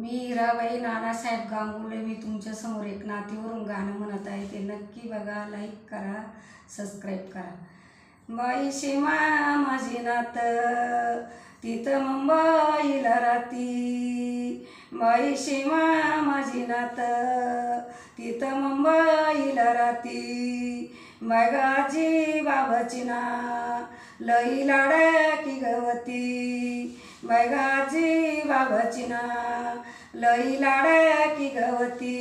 मी हिराबाई नानासाहेब गांगुले मी तुमच्यासमोर एक नातीवरून गाणं म्हणत आहे ते नक्की बघा लाईक करा सबस्क्राईब करा. बाई शेमा माझी नात तिथं मुंबईला राहती. बाई शेमा माझी नात तिथं मुंबईला राहती. बायगाजी बाबाची ना लई लाडकी गवती. बायगाजी बाबाची ना लई लाडकी गवती.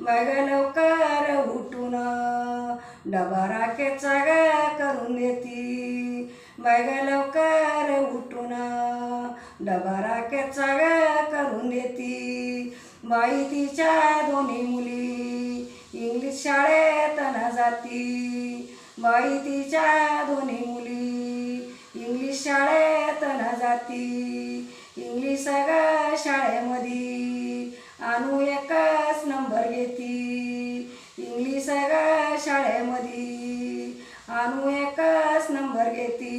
बायग लवकर उठून डबा राखेचा ग करून देती बायग लवकर उठून डबा राखेचा ग करून देती बाई तिच्या दोन्ही मुली इंग्लिश शाळेत न जाती. बाई तिच्या दोन्ही मुली इंग्लिश शाळेत न जाती. इंग्लिश सगळ्या शाळेमध्ये आणू एकच नंबर घेती. इंग्लिश सगळ्या शाळेमध्ये आणू एकच नंबर घेती.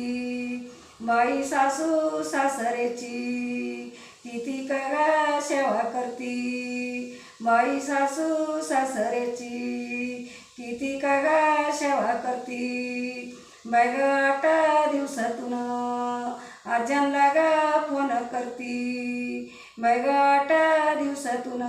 बाई सासू सासरेची किती का सेवा करती. बाई सासू सासरेची किती का गा सेवा करती. बाय दिवसातून अर्जनला गा फोन करती. बाय दिवसातून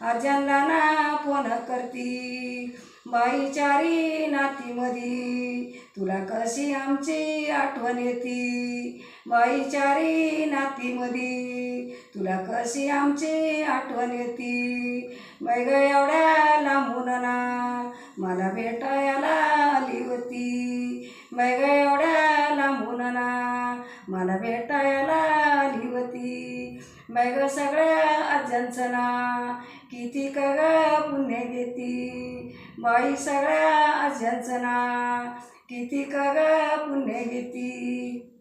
अर्जनला ना फोन करती. बाईचारी नातीमधी तुला कशी आमची आठवण येती? बाईचारी नातीमधी तुला कशी आमची आठवण येती? बैग एवढ्या लांबून ना मला भेटायला आली होती. मैग ग एवढ्या लांबून ना मला भेटायला आली होती. मैग सगळ्या आज्यांचं ना किती कग ग पुण्य घेती. बाई सगळ्या आज्यांचं ना किती कग ग पुण्य घेती.